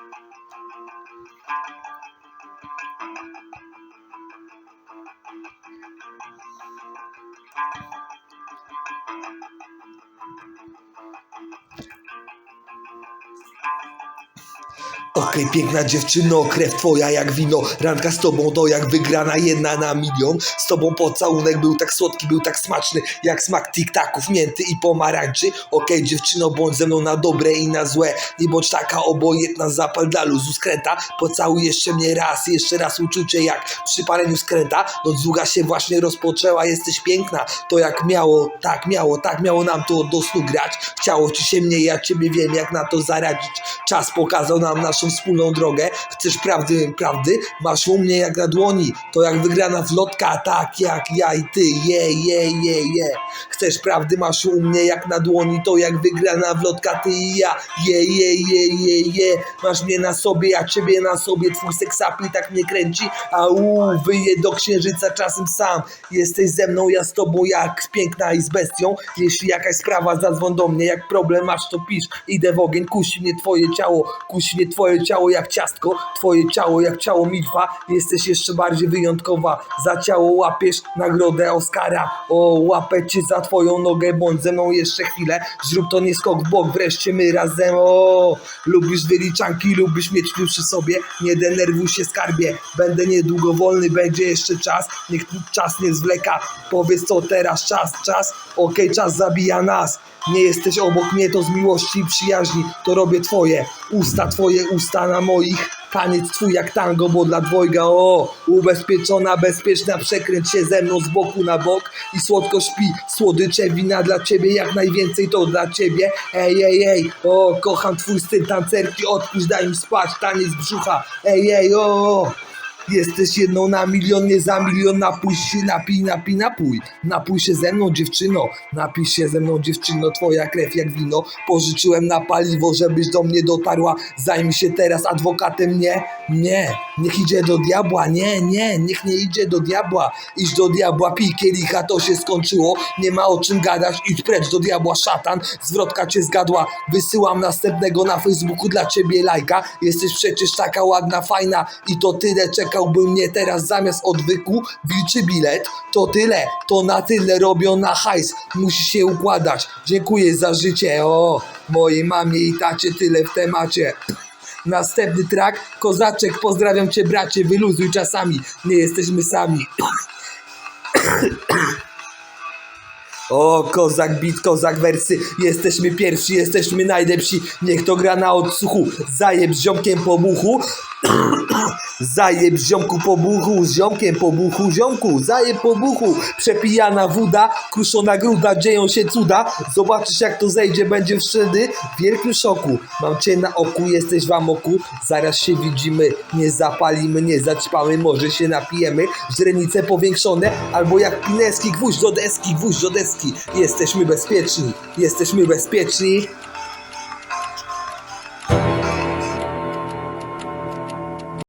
Thank you. Okej, piękna dziewczyno, krew twoja jak wino. Randka z tobą to jak wygrana jedna na milion. Z tobą pocałunek był tak słodki, był tak smaczny Jak smak tiktaków, mięty i pomarańczy. Okej, dziewczyno, bądź ze mną na dobre i na złe. Nie bądź taka obojętna, zapal dla luzu skręta. Pocałuj jeszcze mnie raz, jeszcze raz uczucie jak przy paleniu skręta. Noc długa się właśnie rozpoczęła, jesteś piękna. To jak miało, tak miało, tak miało nam to do snu grać. Chciało ci się mnie, ja ciebie wiem jak na to zaradzić Czas pokazał nam naszą wspólną drogę. Chcesz prawdy, prawdy? Masz u mnie jak na dłoni. To jak wygrana wlotka, tak jak ja i ty. Je, je, je, je. Chcesz prawdy? Masz u mnie jak na dłoni. To jak wygrana wlotka, ty i ja. Je, je, je, je, je. Masz mnie na sobie, ja ciebie na sobie. Twój seksapil tak mnie kręci A u, wyje do księżyca czasem sam. Jesteś ze mną, ja z tobą jak piękna i z bestią. Jeśli jakaś sprawa zadzwoń do mnie. Jak problem masz to pisz. Idę w ogień, kusi mnie twoje ciało Kusi mnie twoje ciało jak ciastko Twoje ciało jak ciało mitwa Jesteś jeszcze bardziej wyjątkowa. Za ciało łapiesz nagrodę Oscara. O, łapę cię za twoją nogę Bądź ze mną jeszcze chwilę. Zrób to nie skok w bok, wreszcie my razem. O, lubisz wyliczanki, lubisz mieć przy sobie. Nie denerwuj się skarbie Będę niedługo wolny, będzie jeszcze czas. Niech czas nie zwleka. Powiedz co teraz, czas, czas. Okej, czas zabija nas. Nie jesteś obok mnie, to z miłości i przyjaźni. To robię twoje, usta twoje, usta na moich. Taniec twój jak tango, bo dla dwojga o Ubezpieczona, bezpieczna, przekręć się ze mną z boku na bok. I słodko śpi, słodycze wina dla ciebie Jak najwięcej to dla ciebie. Ej, ej, ej, o kocham twój styl tancerki Odpuść, daj mi spać, taniec brzucha. Ej, ej, o, o. Jesteś jedną na milion, nie za milion. Napój się, napij, napij, napój. Napój się ze mną dziewczyno. Napij się ze mną dziewczyno. Twoja krew jak wino. Pożyczyłem na paliwo, żebyś do mnie dotarła. Zajmij się teraz adwokatem, nie Nie, niech idzie do diabła. Nie, nie, niech nie idzie do diabła. Idź do diabła, pij kielicha, to się skończyło. Nie ma o czym gadać, idź precz do diabła szatan. Zwrotka cię zgadła. Wysyłam następnego na Facebooku dla ciebie lajka. Jesteś przecież taka ładna, fajna. I to tyle czekałby mnie teraz zamiast odwyku wilczy bilet. To tyle, to na tyle robią na hajs. Musi się układać. Dziękuję za życie. O, mojej mamie i tacie tyle w temacie. Następny track, kozaczek, pozdrawiam cię bracie, wyluzuj czasami, nie jesteśmy sami. O, kozak bit, kozak wersy, jesteśmy pierwsi, jesteśmy najlepsi, niech to gra na odsłuchu, zajeb z ziomkiem po buchu, zajeb ziomku po buchu, z ziomkiem po buchu, ziomku, zajeb po buchu, przepijana woda, kruszona gruda, dzieją się cuda, zobaczysz jak to zejdzie, będzie wtedy w wielkim szoku, mam cię na oku, jesteś w amoku, zaraz się widzimy, nie zapalimy, nie zaćpamy, może się napijemy, źrenice powiększone, albo jak pineski, gwóźdź do deski, gwóźdź do deski, jesteśmy bezpieczni, jesteśmy bezpieczni,